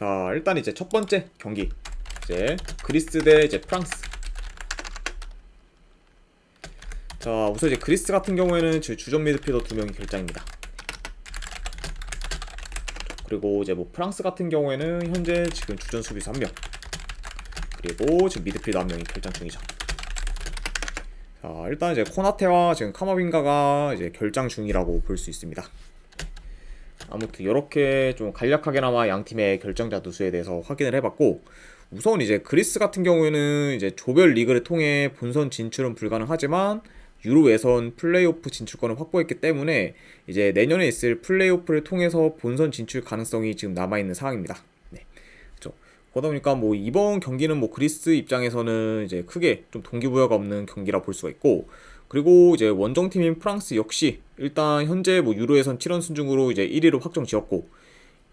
자, 일단 이제 첫 번째 경기. 이제 그리스 대 이제 프랑스. 자, 우선 이제 그리스 같은 경우에는 주- 주전 미드필더 두 명이 결장입니다. 그리고 이제 뭐 프랑스 같은 경우에는 현재 지금 주전 수비수 한 명. 그리고 지금 미드필더 한 명이 결장 중이죠. 자, 일단 이제 코나테와 지금 카마빈가가 이제 결장 중이라고 볼 수 있습니다. 아무튼 이렇게 좀 간략하게나마 양 팀의 결정자 누수에 대해서 확인을 해봤고 우선 이제 그리스 같은 경우에는 이제 조별 리그를 통해 본선 진출은 불가능하지만 유로 예선 플레이오프 진출권을 확보했기 때문에 이제 내년에 있을 플레이오프를 통해서 본선 진출 가능성이 지금 남아 있는 상황입니다. 네, 그렇죠. 그러다 보니까 뭐 이번 경기는 뭐 그리스 입장에서는 이제 크게 좀 동기부여가 없는 경기라 볼 수가 있고 그리고 이제 원정팀인 프랑스 역시 일단 현재 뭐 유로 예선 7원 순중으로 이제 1위를 확정 지었고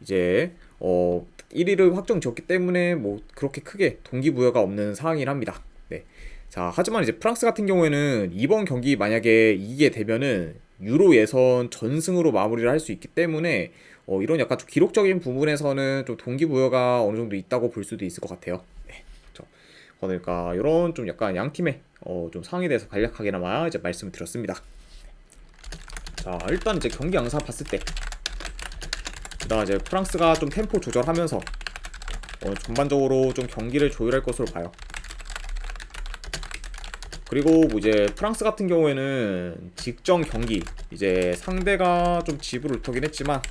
이제 어 1위를 확정 지었기 때문에 뭐 그렇게 크게 동기부여가 없는 상황이긴 합니다. 네. 자, 하지만 이제 프랑스 같은 경우에는 이번 경기 만약에 이기게 되면은 유로 예선 전승으로 마무리를 할 수 있기 때문에 어, 이런 약간 좀 기록적인 부분에서는 좀 동기부여가 어느 정도 있다고 볼 수도 있을 것 같아요. 그러니까 이런 좀 약간 양 팀의 어, 좀 상황에 대해서 간략하게나마 이제 말씀을 드렸습니다. 자, 일단 이제 경기 양상 봤을 때 일단 이제 프랑스가 좀 템포 조절하면서 어, 전반적으로 좀 경기를 조율할 것으로 봐요. 그리고 뭐 이제 프랑스 같은 경우에는 직전 경기 이제 상대가 좀 집을 울터긴 했지만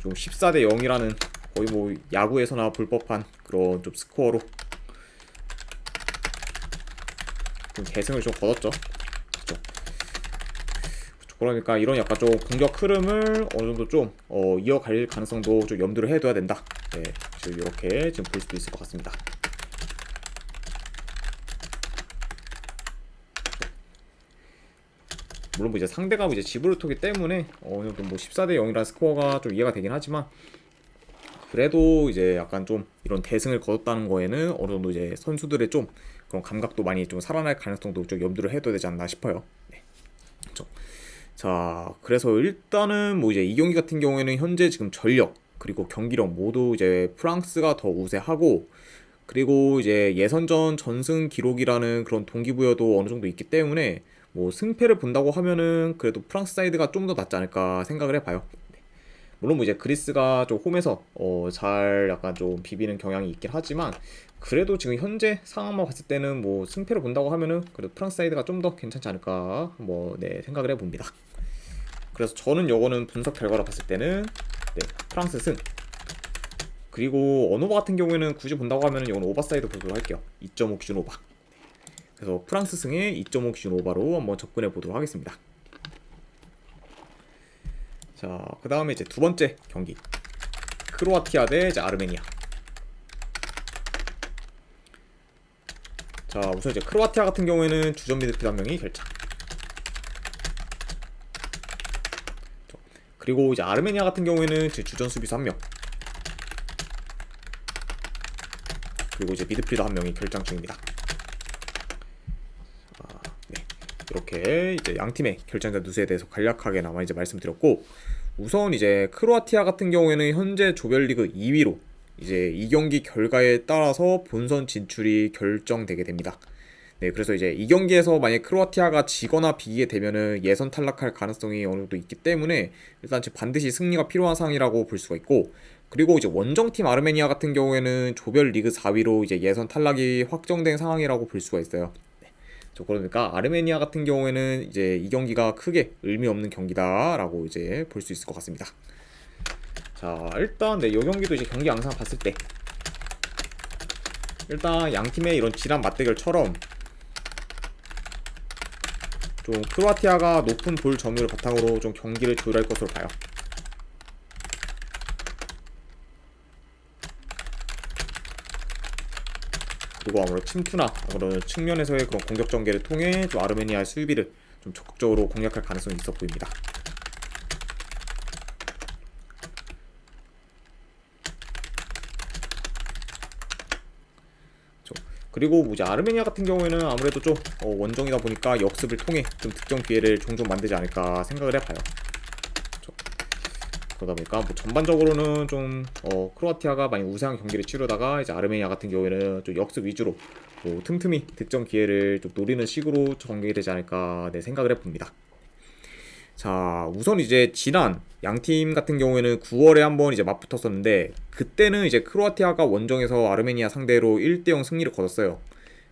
좀 14대 0이라는 거의 뭐 야구에서나 볼 법한 그런 좀 스코어로 좀 대승을 좀 거뒀죠. 그러니까 이런 약간 좀 공격 흐름을 어느 정도 좀 어, 이어갈 가능성도 좀 염두를 해둬야 된다. 네, 지금 이렇게 지금 볼 수도 있을 것 같습니다. 물론 뭐 이제 상대가 뭐 이제 지브르토기 때문에 어느 정도 뭐 14대 0이라는 스코어가 좀 이해가 되긴 하지만 그래도 이제 약간 좀 이런 대승을 거뒀다는 거에는 어느 정도 이제 선수들의 좀 그런 감각도 많이 좀 살아날 가능성도 좀 염두를 해둬야 되지 않나 싶어요. 네. 그렇죠. 자, 그래서 일단은 뭐 이제 이 경기 같은 경우에는 현재 지금 전력 그리고 경기력 모두 이제 프랑스가 더 우세하고 그리고 이제 예선전 전승 기록이라는 그런 동기부여도 어느 정도 있기 때문에 뭐 승패를 본다고 하면은 그래도 프랑스 사이드가 좀 더 낫지 않을까 생각을 해봐요. 네. 물론 뭐 이제 그리스가 좀 홈에서 어 잘 약간 좀 비비는 경향이 있긴 하지만 그래도 지금 현재 상황만 봤을 때는 뭐 승패를 본다고 하면은 그래도 프랑스 사이드가 좀 더 괜찮지 않을까 뭐네 생각을 해봅니다. 그래서 저는 요거는 분석 결과로 봤을 때는 네, 프랑스 승. 그리고 언오버 같은 경우에는 굳이 본다고 하면은 이건 오버사이드 보도록 할게요. 2.5 기준 오버. 그래서 프랑스 승에 2.5 기준 오버로 한번 접근해 보도록 하겠습니다. 자, 그 다음에 이제 두 번째 경기. 크로아티아 대 이제 아르메니아. 자, 우선 이제 크로아티아 같은 경우에는 주전 미드필더 한 명이 결장. 그리고 이제 아르메니아 같은 경우에는 제 주전 수비수 한 명. 그리고 이제 미드필더 한 명이 결장 중입니다. 아, 네. 이렇게 이제 양 팀의 결장자 누수에 대해서 간략하게 나마 이제 말씀드렸고 우선 이제 크로아티아 같은 경우에는 현재 조별리그 2위로 이제 이 경기 결과에 따라서 본선 진출이 결정되게 됩니다. 네, 그래서 이제 이 경기에서 만약 크로아티아가 지거나 비기게 되면은 예선 탈락할 가능성이 어느 정도 있기 때문에 일단 반드시 승리가 필요한 상황이라고 볼 수가 있고 그리고 이제 원정팀 아르메니아 같은 경우에는 조별 리그 4위로 이제 예선 탈락이 확정된 상황이라고 볼 수가 있어요. 그러니까 아르메니아 같은 경우에는 이제 이 경기가 크게 의미 없는 경기다라고 이제 볼 수 있을 것 같습니다. 자, 일단 네, 이 경기도 이제 경기 양상 봤을 때 일단 양 팀의 이런 지난 맞대결처럼 좀 크로아티아가 높은 볼 점유를 바탕으로 좀 경기를 조율할 것으로 봐요. 그리고 아무래도 침투나 그런 측면에서의 그런 공격 전개를 통해 좀 아르메니아의 수비를 좀 적극적으로 공략할 가능성이 있어 보입니다. 그리고 뭐 이제 아르메니아 같은 경우에는 아무래도 좀 어, 원정이다 보니까 역습을 통해 좀 득점 기회를 종종 만들지 않을까 생각을 해봐요. 그러다 보니까 뭐 전반적으로는 좀 어, 크로아티아가 많이 우세한 경기를 치르다가 이제 아르메니아 같은 경우에는 좀 역습 위주로 뭐 틈틈이 득점 기회를 좀 노리는 식으로 전개되지 않을까 네, 생각을 해봅니다. 자, 우선 이제 지난 양팀 같은 경우에는 9월에 한번 이제 맞붙었었는데 그때는 이제 크로아티아가 원정에서 아르메니아 상대로 1대0 승리를 거뒀어요.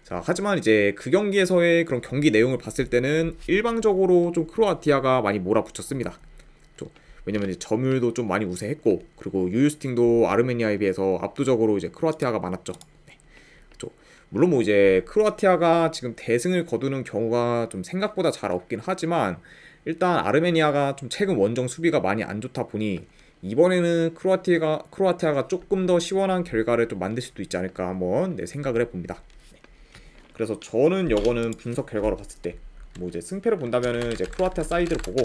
자, 하지만 이제 그 경기에서의 그런 경기 내용을 봤을 때는 일방적으로 좀 크로아티아가 많이 몰아붙였습니다. 좀, 왜냐면 이제 점유율도 좀 많이 우세했고 그리고 유유스팅도 아르메니아에 비해서 압도적으로 이제 크로아티아가 많았죠. 네. 좀, 물론 뭐 이제 크로아티아가 지금 대승을 거두는 경우가 좀 생각보다 잘 없긴 하지만 일단 아르메니아가 좀 최근 원정 수비가 많이 안 좋다 보니 이번에는 크로아티아가 크로아티아가 조금 더 시원한 결과를 좀 만들 수도 있지 않을까 한번 네, 생각을 해봅니다. 네. 그래서 저는 요거는 분석 결과로 봤을 때 뭐 이제 승패를 본다면은 이제 크로아티아 사이드를 보고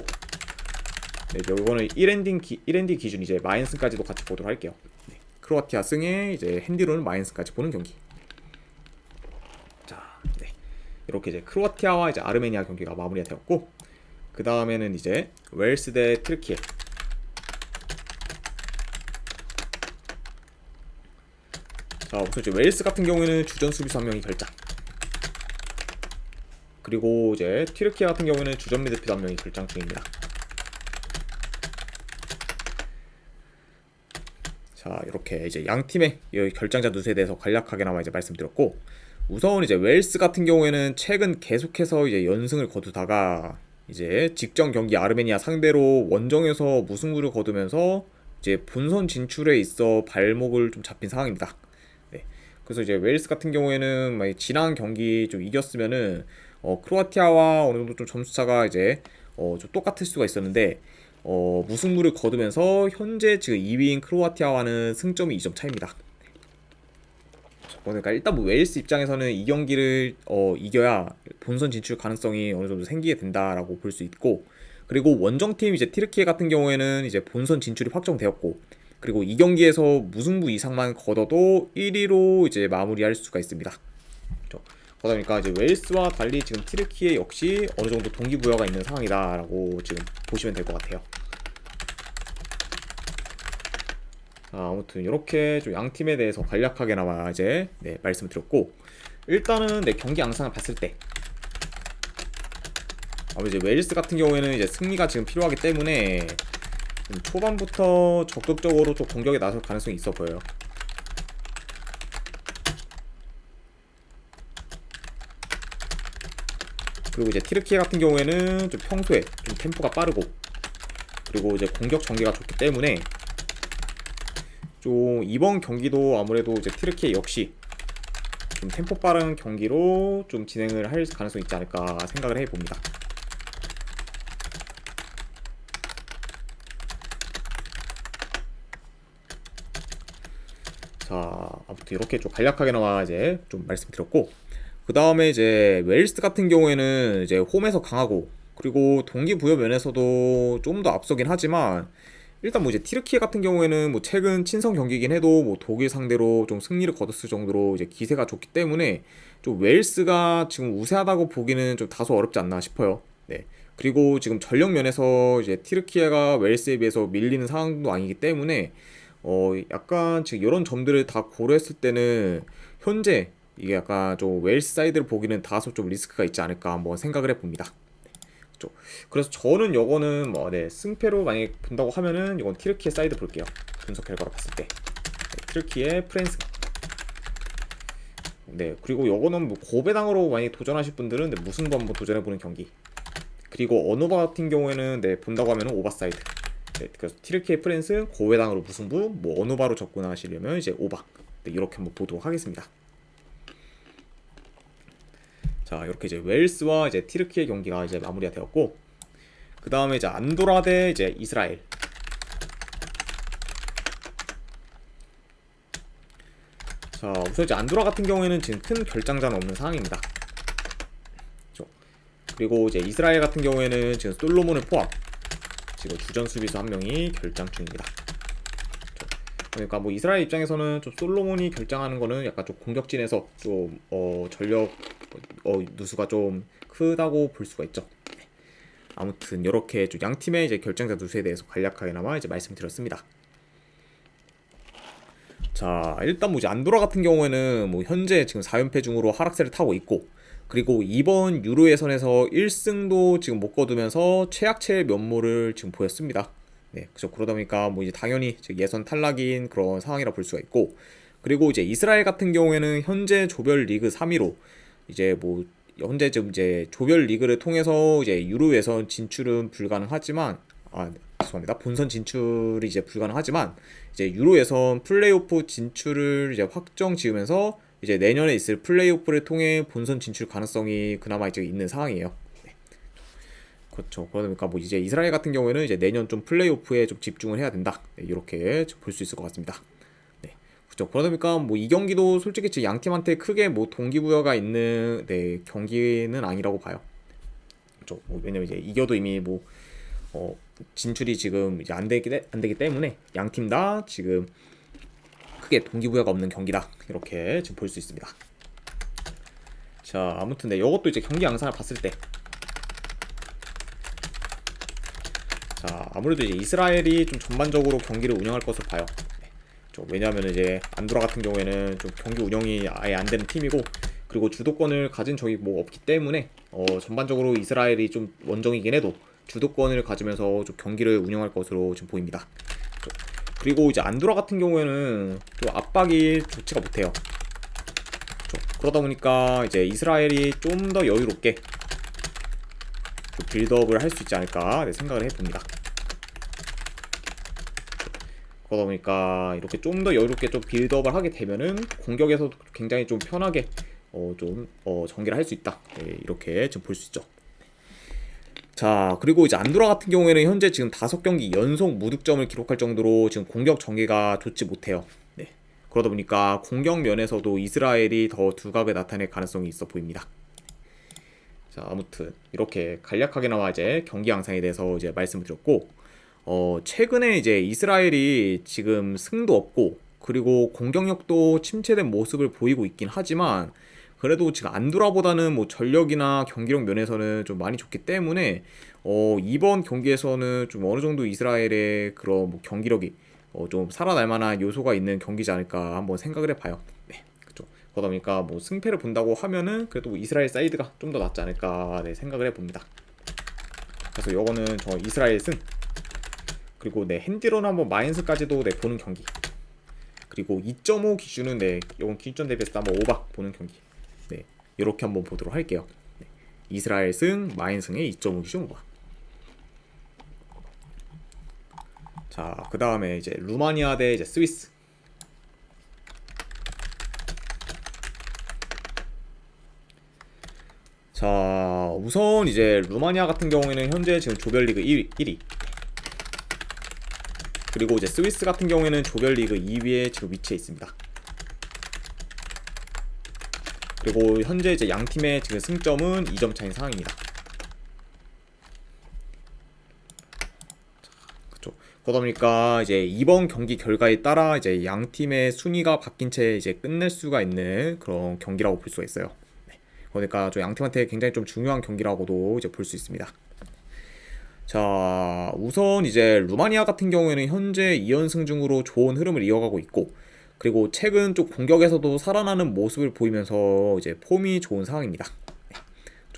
네, 요거는 1엔딩 기, 1엔딩 기준 이제 마인스까지도 같이 보도록 할게요. 네. 크로아티아 승에 이제 핸디로는 마인스까지 보는 경기. 자, 네. 이렇게 이제 크로아티아와 이제 아르메니아 경기가 마무리가 되었고 그 다음에는 이제 웨일스 대 트르키에 자 우선 이제 웨일스 같은 경우에는 주전 수비수 한 명이 결장 그리고 이제 튀르키예 같은 경우에는 주전 미드필더 한 명이 결장 중입니다 자 이렇게 이제 양 팀의 이 결장자 누수에 대해서 간략하게나마 이제 말씀드렸고 우선 이제 웨일스 같은 경우에는 최근 계속해서 이제 연승을 거두다가 이제 직전 경기 아르메니아 상대로 원정에서 무승부를 거두면서 이제 본선 진출에 있어 발목을 좀 잡힌 상황입니다. 네. 그래서 이제 웨일스 같은 경우에는 지난 경기 좀 이겼으면은 어, 크로아티아와 어느 정도 좀 점수차가 이제 어, 좀 똑같을 수가 있었는데 어, 무승부를 거두면서 현재 지금 2위인 크로아티아와는 승점이 2점 차입니다. 그러니까 일단 뭐 웨일스 입장에서는 이 경기를 어, 이겨야 본선 진출 가능성이 어느 정도 생기게 된다라고 볼 수 있고 그리고 원정팀 이제 티르키예 같은 경우에는 이제 본선 진출이 확정되었고 그리고 이 경기에서 무승부 이상만 거둬도 1위로 이제 마무리할 수가 있습니다. 그러다 보니까 이제 웨일스와 달리 지금 티르키예 역시 어느 정도 동기부여가 있는 상황이다라고 지금 보시면 될 것 같아요. 아, 아무튼 이렇게 좀 양 팀에 대해서 간략하게나마 이제 네, 말씀을 드렸고 일단은 내 경기 양상을 봤을 때 아, 이제 웨일스 같은 경우에는 이제 승리가 지금 필요하기 때문에 좀 초반부터 적극적으로 좀 공격에 나설 가능성이 있어 보여요. 그리고 이제 티르키예 같은 경우에는 좀 평소에 좀 템포가 빠르고 그리고 이제 공격 전개가 좋기 때문에 좀 이번 경기도 아무래도 이제 티르키예 역시 좀 템포 빠른 경기로 좀 진행을 할 가능성이 있지 않을까 생각을 해봅니다. 자, 아무튼 이렇게 좀 간략하게나마 이제 좀 말씀드렸고, 그 다음에 이제 웨일스 같은 경우에는 이제 홈에서 강하고, 그리고 동기부여 면에서도 좀 더 앞서긴 하지만, 일단 뭐 이제 티르키예 같은 경우에는 뭐 최근 친선 경기긴 해도 뭐 독일 상대로 좀 승리를 거뒀을 정도로 이제 기세가 좋기 때문에 좀 웨일스가 지금 우세하다고 보기는 좀 다소 어렵지 않나 싶어요. 네. 그리고 지금 전력 면에서 이제 티르키예가 웨일스에 비해서 밀리는 상황도 아니기 때문에 어 약간 지금 이런 점들을 다 고려했을 때는 현재 이게 약간 좀 웨일스 사이드를 보기는 다소 좀 리스크가 있지 않을까 한번 생각을 해봅니다. 그렇죠. 그래서 저는 요거는 뭐 네, 승패로 만약에 본다고 하면은 이건 티르키예 사이드 볼게요. 분석 결과로 봤을 때 네, 티르키예 프랑스 네 그리고 요거는 뭐 고배당으로 많이 도전하실 분들은 네, 무승부 한번 도전해보는 경기 그리고 어노바 같은 경우에는 네 본다고 하면은 오버사이드 네, 그래서 티르키예 프랜스 고배당으로 무승부 뭐 어노바로 접근하시려면 이제 오바 네, 이렇게 한번 보도록 하겠습니다. 자 이렇게 이제 웨일스와 이제 티르키의 경기가 이제 마무리가 되었고 그 다음에 이제 안도라 대 이제 이스라엘 자 우선 이제 안도라 같은 경우에는 지금 큰 결장자는 없는 상황입니다. 그리고 이제 이스라엘 같은 경우에는 지금 솔로몬을 포함 지금 주전 수비수 한 명이 결장 중입니다. 그러니까 뭐 이스라엘 입장에서는 좀 솔로몬이 결장하는 거는 약간 좀 공격진에서 좀 어 전력 어, 누수가 좀 크다고 볼 수가 있죠. 아무튼 이렇게 좀양 팀의 이제 결정자 누수에 대해서 간략하게나마 이제 말씀드렸습니다. 자 일단 뭐 이제 안도라 같은 경우에는 뭐 현재 지금 4연패 중으로 하락세를 타고 있고 그리고 이번 유로 예선에서 1승도 지금 못 거두면서 최악체의 면모를 지금 보였습니다. 네, 그죠. 그러다 보니까 뭐 이제 당연히 예선 탈락인 그런 상황이라 볼 수가 있고 그리고 이제 이스라엘 같은 경우에는 현재 조별 리그 3위로 이제 뭐 현재 지금 이제 조별 리그를 통해서 이제 유로 예선 진출은 불가능하지만 아 죄송합니다 본선 진출이 이제 불가능하지만 이제 유로 예선 플레이오프 진출을 이제 확정 지으면서 이제 내년에 있을 플레이오프를 통해 본선 진출 가능성이 그나마 이제 있는 상황이에요. 네. 그렇죠. 그러니까 뭐 이제 이스라엘 같은 경우에는 이제 내년 좀 플레이오프에 좀 집중을 해야 된다. 네, 이렇게 볼 수 있을 것 같습니다. 네. 그렇죠. 그러다 보니까 뭐 이 경기도 솔직히 양 팀한테 크게 뭐 동기부여가 있는 네, 경기는 아니라고 봐요. 그렇죠. 뭐 왜냐면 이제 이겨도 이미 뭐 어, 진출이 지금 이제 안 되기 안 되기 때문에 양 팀 다 지금 크게 동기부여가 없는 경기다 이렇게 지금 볼 수 있습니다. 자 아무튼 네 이것도 이제 경기 양상을 봤을 때. 자 아무래도 이제 이스라엘이 좀 전반적으로 경기를 운영할 것으로 봐요. 네. 왜냐하면 이제 안도라 같은 경우에는 좀 경기 운영이 아예 안 되는 팀이고 그리고 주도권을 가진 적이 뭐 없기 때문에 어 전반적으로 이스라엘이 좀 원정이긴 해도 주도권을 가지면서 좀 경기를 운영할 것으로 지금 보입니다. 그리고 이제 안도라 같은 경우에는 좀 압박이 좋지가 못해요. 그러다 보니까 이제 이스라엘이 좀 더 여유롭게 좀 빌드업을 할 수 있지 않을까 네, 생각을 해봅니다. 그러다 보니까 이렇게 좀 더 여유롭게 좀 빌드업을 하게 되면은 공격에서도 굉장히 좀 편하게 어, 좀 어, 전개를 할 수 있다. 네, 이렇게 좀볼수 있죠. 자 그리고 이제 안도라 같은 경우에는 현재 지금 다섯 경기 연속 무득점을 기록할 정도로 지금 공격 전개가 좋지 못해요. 네. 그러다 보니까 공격 면에서도 이스라엘이 더 두각을 나타낼 가능성이 있어 보입니다. 자 아무튼 이렇게 간략하게나마 이제 경기 양상에 대해서 이제 말씀을 드렸고 어 최근에 이제 이스라엘이 지금 승도 없고 그리고 공격력도 침체된 모습을 보이고 있긴 하지만 그래도 지금 안두라보다는 뭐 전력이나 경기력 면에서는 좀 많이 좋기 때문에 어, 이번 경기에서는 좀 어느 정도 이스라엘의 그런 뭐 경기력이 어, 좀 살아날 만한 요소가 있는 경기지 않을까 한번 생각을 해봐요. 네. 그러다 보니까 뭐 승패를 본다고 하면은 그래도 이스라엘 사이드가 좀 더 낫지 않을까 네, 생각을 해봅니다. 그래서 요거는 저 이스라엘 승 그리고 네 핸디론 한번 마인스까지도 네 보는 경기 그리고 2.5 기준은 네 요건 기준 대비해서 한번 오박 보는 경기 이렇게 한번 보도록 할게요. 네. 이스라엘 승, 마인 승의 2.5 기준 과 자, 그 다음에 이제 루마니아 대 이제 스위스. 자, 우선 이제 루마니아 같은 경우에는 현재 지금 조별리그 1위, 1위. 그리고 이제 스위스 같은 경우에는 조별 리그 2위에 지금 위치해 있습니다. 그리고 현재 이제 양 팀의 지금 승점은 2점 차인 상황입니다. 그러다 보니까 이제 이번 경기 결과에 따라 이제 양 팀의 순위가 바뀐 채 이제 끝낼 수가 있는 그런 경기라고 볼 수가 있어요. 네. 그러니까 양 팀한테 굉장히 좀 중요한 경기라고도 이제 볼 수 있습니다. 자, 우선 이제 루마니아 같은 경우에는 현재 2연승 중으로 좋은 흐름을 이어가고 있고 그리고 최근 좀 공격에서도 살아나는 모습을 보이면서 이제 폼이 좋은 상황입니다.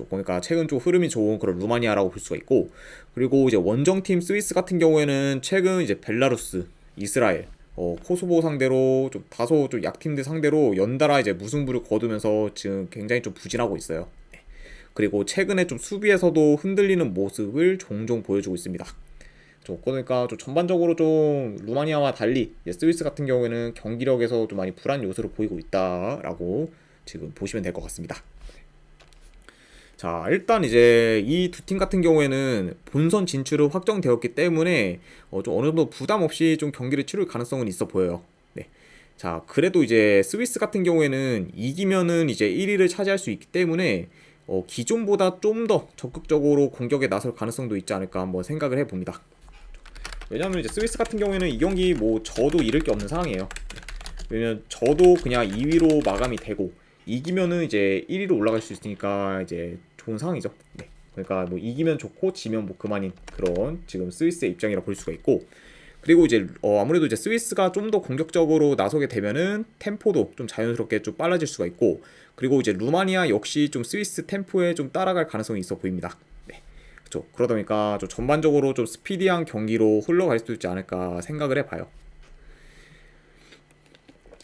그러니까 최근 좀 흐름이 좋은 그런 루마니아라고 볼 수가 있고 그리고 이제 원정팀 스위스 같은 경우에는 최근 이제 벨라루스, 이스라엘, 어, 코소보 상대로 좀 다소 좀 약팀들 상대로 연달아 이제 무승부를 거두면서 지금 굉장히 좀 부진하고 있어요. 그리고 최근에 좀 수비에서도 흔들리는 모습을 종종 보여주고 있습니다. 그러니까 좀 전반적으로 좀 루마니아와 달리 스위스 같은 경우에는 경기력에서 좀 많이 불안 요소를 보이고 있다라고 지금 보시면 될 것 같습니다. 자, 일단 이제 이 두 팀 같은 경우에는 본선 진출은 확정되었기 때문에 어, 좀 어느 정도 부담 없이 좀 경기를 치를 가능성은 있어 보여요. 네. 자, 그래도 이제 스위스 같은 경우에는 이기면은 이제 1위를 차지할 수 있기 때문에 어, 기존보다 좀 더 적극적으로 공격에 나설 가능성도 있지 않을까 한번 생각을 해봅니다. 왜냐면 이제 스위스 같은 경우에는 이 경기 뭐 저도 잃을 게 없는 상황이에요. 왜냐면 저도 그냥 2위로 마감이 되고 이기면은 이제 1위로 올라갈 수 있으니까 이제 좋은 상황이죠. 네. 그러니까 뭐 이기면 좋고 지면 뭐 그만인 그런 지금 스위스의 입장이라 볼 수가 있고 그리고 이제 어 아무래도 이제 스위스가 좀 더 공격적으로 나서게 되면은 템포도 좀 자연스럽게 좀 빨라질 수가 있고 그리고 이제 루마니아 역시 좀 스위스 템포에 좀 따라갈 가능성이 있어 보입니다. 네. 그렇죠. 그러다 보니까 좀 전반적으로 좀 스피디한 경기로 흘러갈 수도 있지 않을까 생각을 해봐요.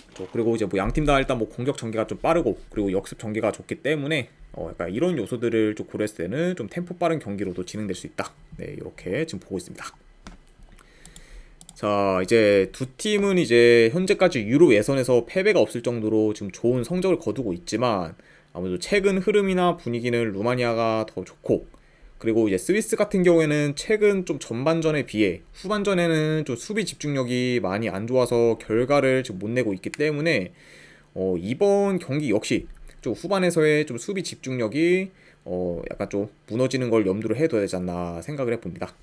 그렇죠. 그리고 이제 뭐 양팀 다 일단 뭐 공격 전개가 좀 빠르고 그리고 역습 전개가 좋기 때문에 어 약간 이런 요소들을 좀 고려했을 때는 좀 템포 빠른 경기로도 진행될 수 있다. 네, 이렇게 지금 보고 있습니다. 자, 이제 두 팀은 이제 현재까지 유로 예선에서 패배가 없을 정도로 지금 좋은 성적을 거두고 있지만 아무래도 최근 흐름이나 분위기는 루마니아가 더 좋고 그리고 이제 스위스 같은 경우에는 최근 좀 전반전에 비해 후반전에는 좀 수비 집중력이 많이 안 좋아서 결과를 지금 못 내고 있기 때문에 어, 이번 경기 역시 좀 후반에서의 좀 수비 집중력이 어, 약간 좀 무너지는 걸 염두로 해둬야 되지 않나 생각을 해봅니다.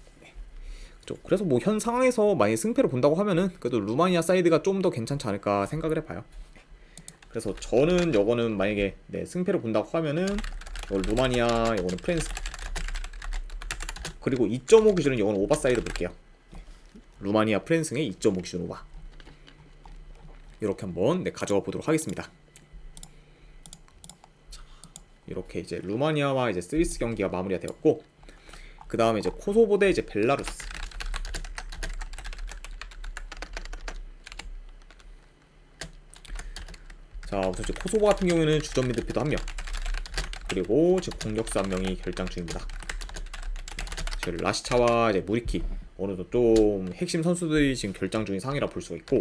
그래서 뭐 현 상황에서 만약 승패를 본다고 하면은 그래도 루마니아 사이드가 좀 더 괜찮지 않을까 생각을 해봐요. 그래서 저는 요거는 만약에 네, 승패를 본다고 하면은 이거 루마니아 요거는 프랑스 그리고 2.5 기준은 요거는 오버사이드 볼게요. 루마니아 프랜승의 2.5 기준 오버 이렇게 한번 네, 가져가 보도록 하겠습니다. 자, 이렇게 이제 루마니아와 이제 스위스 경기가 마무리가 되었고 그 다음에 이제 코소보 대 이제 벨라루스 자 우선 이제 코소보 같은 경우에는 주전 미드필더 한명 그리고 지금 공격수 한 명이 결장 중입니다. 지금 라시차와 이제 무리키 어느 정도 좀 핵심 선수들이 지금 결장 중인 상황이라 볼 수가 있고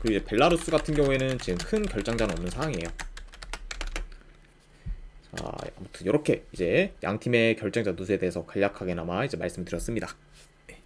그리고 이제 벨라루스 같은 경우에는 지금 큰 결장자는 없는 상황이에요. 자 아무튼 이렇게 이제 양 팀의 결정자 누수에 대해서 간략하게나마 이제 말씀드렸습니다. 네.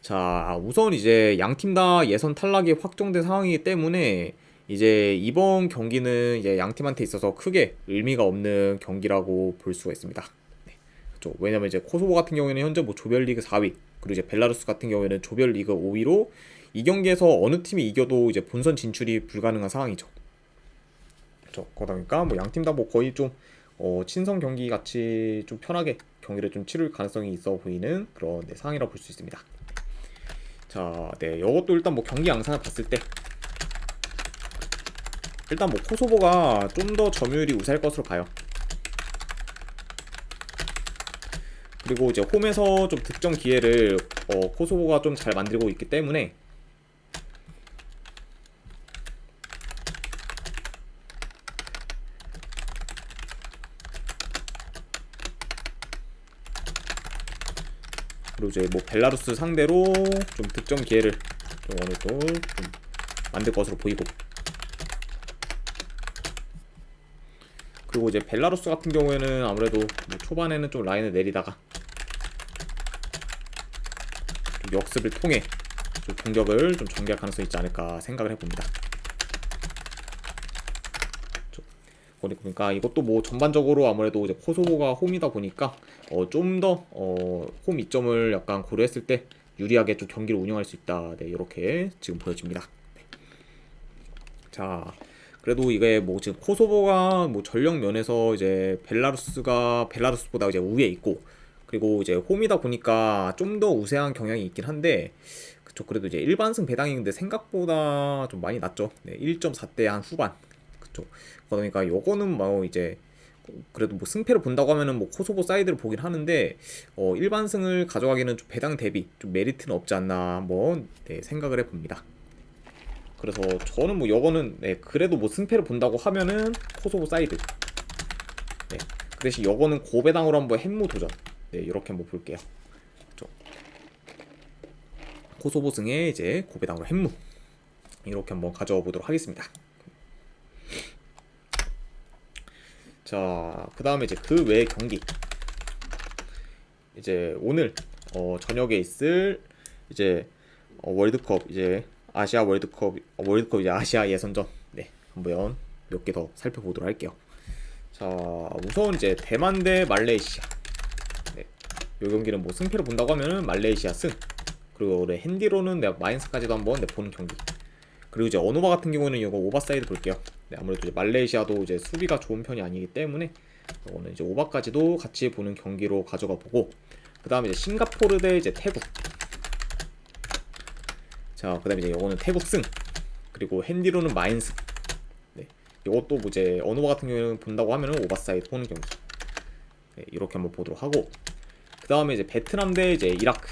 자 우선 이제 양 팀 다 예선 탈락이 확정된 상황이기 때문에 이제 이번 경기는 이제 양 팀한테 있어서 크게 의미가 없는 경기라고 볼 수가 있습니다. 네. 그렇죠. 왜냐면 이제 코소보 같은 경우에는 현재 뭐 조별리그 4위 그리고 이제 벨라루스 같은 경우에는 조별리그 5위로 이 경기에서 어느 팀이 이겨도 이제 본선 진출이 불가능한 상황이죠. 그렇죠. 그러다 보니까 뭐 양 팀 다 뭐 거의 좀 어, 친선 경기 같이 좀 편하게 경기를 좀 치를 가능성이 있어 보이는 그런 네, 상황이라고 볼 수 있습니다. 자, 네, 이것도 일단 뭐 경기 양상을 봤을 때 일단 뭐 코소보가 좀 더 점유율이 우세할 것으로 봐요. 그리고 이제 홈에서 좀 득점 기회를 어, 코소보가 좀 잘 만들고 있기 때문에 그리고 이제 뭐 벨라루스 상대로 좀 득점 기회를 좀 어느 정도 좀 만들 것으로 보이고 그리고 이제 벨라루스 같은 경우에는 아무래도 뭐 초반에는 좀 라인을 내리다가 좀 역습을 통해 좀 공격을 좀 전개할 가능성이 있지 않을까 생각을 해봅니다. 좀 그러니까 이것도 뭐 전반적으로 아무래도 이제 코소보가 홈이다 보니까 어 좀더어홈 이점을 약간 고려했을 때 유리하게 좀 경기를 운영할 수 있다. 네, 이렇게 지금 보여집니다. 네. 자, 그래도 이게 뭐 지금 코소보가 뭐 전력 면에서 이제 벨라루스가 벨라루스보다 이제 우위에 있고 그리고 이제 홈이다 보니까 좀 더 우세한 경향이 있긴 한데 그쵸 그래도 이제 일반승 배당인데 생각보다 좀 많이 낮죠. 네, 1.4대 한 후반. 그쵸. 그러니까 요거는 뭐 이제 그래도 뭐 승패를 본다고 하면은 뭐 코소보 사이드를 보긴 하는데 어 일반승을 가져가기는 좀 배당 대비 좀 메리트는 없지 않나 한번 네, 생각을 해봅니다. 그래서 저는 뭐 여거는 네, 그래도 뭐 승패를 본다고 하면은 코소보 사이드. 네. 그 대신 여거는 고배당으로 한번 햄무 도전. 네, 이렇게 한번 볼게요. 코소보 승에 이제 고배당으로 햄무. 이렇게 한번 가져와 보도록 하겠습니다. 자, 그 다음에 이제 그 외의 경기. 이제 오늘 어, 저녁에 있을 이제 어, 월드컵 이제 아시아 월드컵 어, 월드컵 아시아 예선전 네 한번 몇 개 더 살펴보도록 할게요. 자 우선 이제 대만 대 말레이시아 네, 이 경기는 뭐 승패를 본다고 하면은 말레이시아 승 그리고 올해 핸디로는 내가 마인스까지도 한번 내 보는 경기 그리고 이제 어노바 같은 경우는 이거 오버사이드 볼게요. 네, 아무래도 이제 말레이시아도 이제 수비가 좋은 편이 아니기 때문에 이거는 이제 오바까지도 같이 보는 경기로 가져가 보고 그 다음에 이제 싱가포르 대 이제 태국. 자, 그 다음에 이제 이거는 태국 승. 그리고 핸디로는 마인스. 네. 이것도 뭐 이제 언어바 같은 경우에는 본다고 하면은 오바사이드 보는 경기. 네, 이렇게 한번 보도록 하고. 그 다음에 이제 베트남 대 이제 이라크.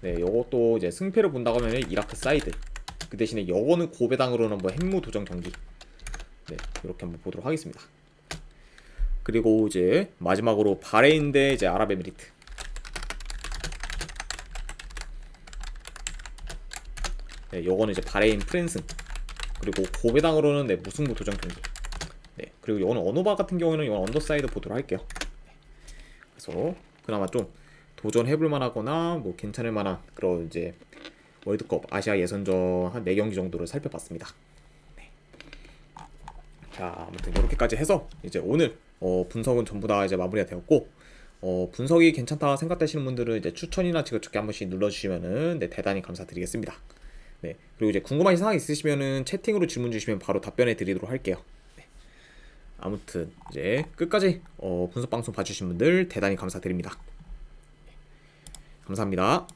네, 요것도 이제 승패를 본다고 하면 이라크 사이드. 그 대신에 여거는 고배당으로는 뭐 핵무 도전 경기. 네, 이렇게 한번 보도록 하겠습니다. 그리고 이제 마지막으로 바레인 대 이제 아랍에미리트. 네, 요거는 이제 바레인 프랜승. 그리고 고배당으로는 네, 무승부 도전 경기. 네, 그리고 요거는 언어바 같은 경우에는 이건 언더사이드 보도록 할게요. 네. 그래서 그나마 좀 도전해볼 만하거나 뭐 괜찮을 만한 그런 이제 월드컵 아시아 예선전 한 4경기 정도를 살펴봤습니다. 네. 자, 아무튼 이렇게까지 해서 이제 오늘 어, 분석은 전부 다 이제 마무리가 되었고 어, 분석이 괜찮다 생각되시는 분들은 이제 추천이나 지그저기 한 번씩 눌러주시면은 네, 대단히 감사드리겠습니다. 네, 그리고 이제 궁금하신 사항 있으시면은 채팅으로 질문 주시면 바로 답변해 드리도록 할게요. 네. 아무튼 이제 끝까지 어, 분석 방송 봐주신 분들 대단히 감사드립니다. 네. 감사합니다.